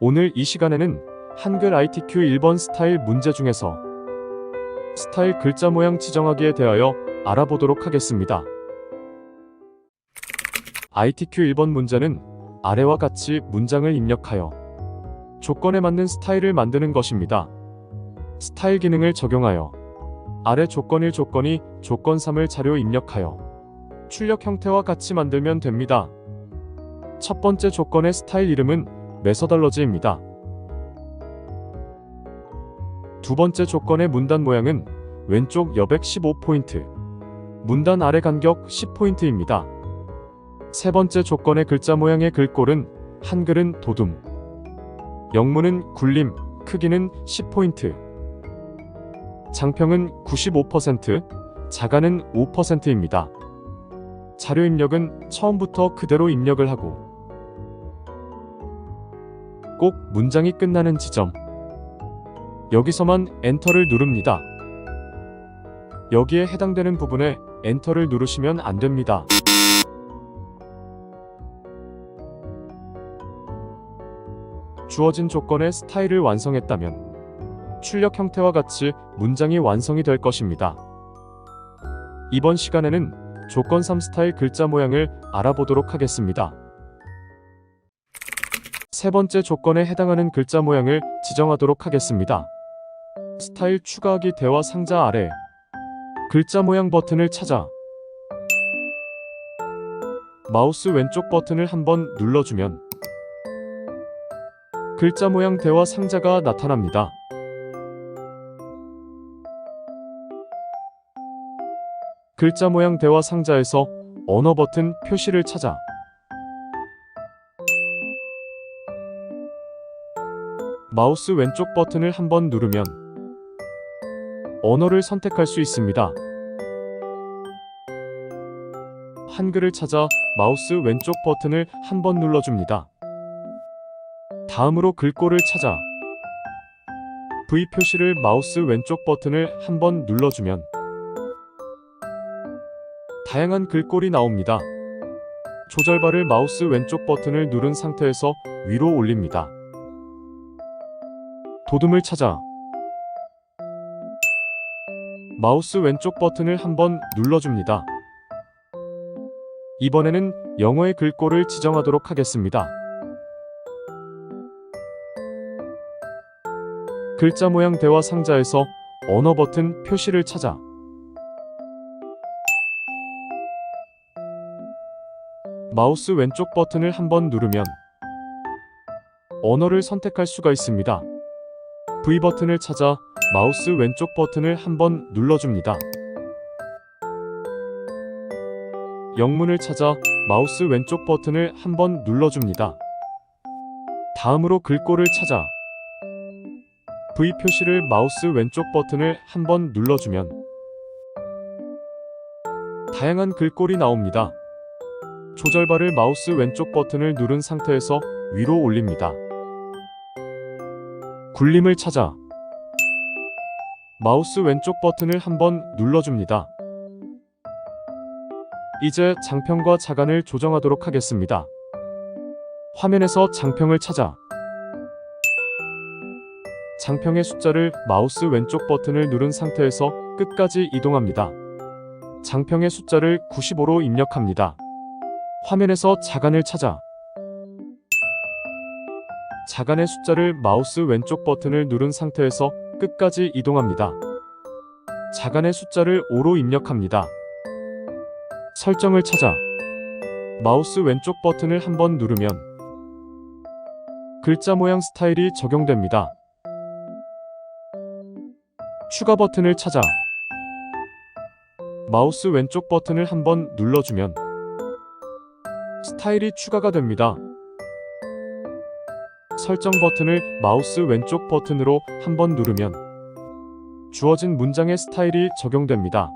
오늘 이 시간에는 한글 ITQ 1번 스타일 문제 중에서 스타일 글자 모양 지정하기에 대하여 알아보도록 하겠습니다. ITQ 1번 문제는 아래와 같이 문장을 입력하여 조건에 맞는 스타일을 만드는 것입니다. 스타일 기능을 적용하여 아래 조건 1 조건 2 조건 3을 자료 입력하여 출력 형태와 같이 만들면 됩니다. 첫 번째 조건의 스타일 이름은 메서달러지입니다. 두 번째 조건의 문단 모양은 왼쪽 여백 15포인트, 문단 아래 간격 10포인트입니다. 세 번째 조건의 글자 모양의 글꼴은 한글은 도둠, 영문은 굴림, 크기는 10포인트, 장평은 95%, 자가는 5%입니다. 자료 입력은 처음부터 그대로 입력을 하고 꼭 문장이 끝나는 지점 여기서만 엔터를 누릅니다. 여기에 해당되는 부분에 엔터를 누르시면 안 됩니다. 주어진 조건의 스타일을 완성했다면 출력 형태와 같이 문장이 완성이 될 것입니다. 이번 시간에는 조건 3 스타일 글자 모양을 알아보도록 하겠습니다. 세 번째 조건에 해당하는 글자 모양을 지정하도록 하겠습니다. 스타일 추가하기 대화 상자 아래 글자 모양 버튼을 찾아 마우스 왼쪽 버튼을 한번 눌러주면 글자 모양 대화 상자가 나타납니다. 글자 모양 대화 상자에서 언어 버튼 표시를 찾아 마우스 왼쪽 버튼을 한번 누르면 언어를 선택할 수 있습니다. 한글을 찾아 마우스 왼쪽 버튼을 한번 눌러줍니다. 다음으로 글꼴을 찾아 V 표시를 마우스 왼쪽 버튼을 한번 눌러주면 다양한 글꼴이 나옵니다. 조절바를 마우스 왼쪽 버튼을 누른 상태에서 위로 올립니다. 도둠을 찾아 마우스 왼쪽 버튼을 한번 눌러줍니다. 이번에는 영어의 글꼴을 지정하도록 하겠습니다. 글자 모양 대화 상자에서 언어 버튼 표시를 찾아 마우스 왼쪽 버튼을 한번 누르면 언어를 선택할 수가 있습니다. V 버튼을 찾아 마우스 왼쪽 버튼을 한번 눌러줍니다. 영문을 찾아 마우스 왼쪽 버튼을 한번 눌러줍니다. 다음으로 글꼴을 찾아 V 표시를 마우스 왼쪽 버튼을 한번 눌러주면 다양한 글꼴이 나옵니다. 조절바를 마우스 왼쪽 버튼을 누른 상태에서 위로 올립니다. 굴림을 찾아 마우스 왼쪽 버튼을 한번 눌러줍니다. 이제 장평과 자간을 조정하도록 하겠습니다. 화면에서 장평을 찾아 장평의 숫자를 마우스 왼쪽 버튼을 누른 상태에서 끝까지 이동합니다. 장평의 숫자를 95로 입력합니다. 화면에서 자간을 찾아 자간의 숫자를 마우스 왼쪽 버튼을 누른 상태에서 끝까지 이동합니다. 자간의 숫자를 5로 입력합니다. 설정을 찾아 마우스 왼쪽 버튼을 한번 누르면 글자 모양 스타일이 적용됩니다. 추가 버튼을 찾아 마우스 왼쪽 버튼을 한번 눌러주면 스타일이 추가가 됩니다. 설정 버튼을 마우스 왼쪽 버튼으로 한 번 누르면 주어진 문장의 스타일이 적용됩니다.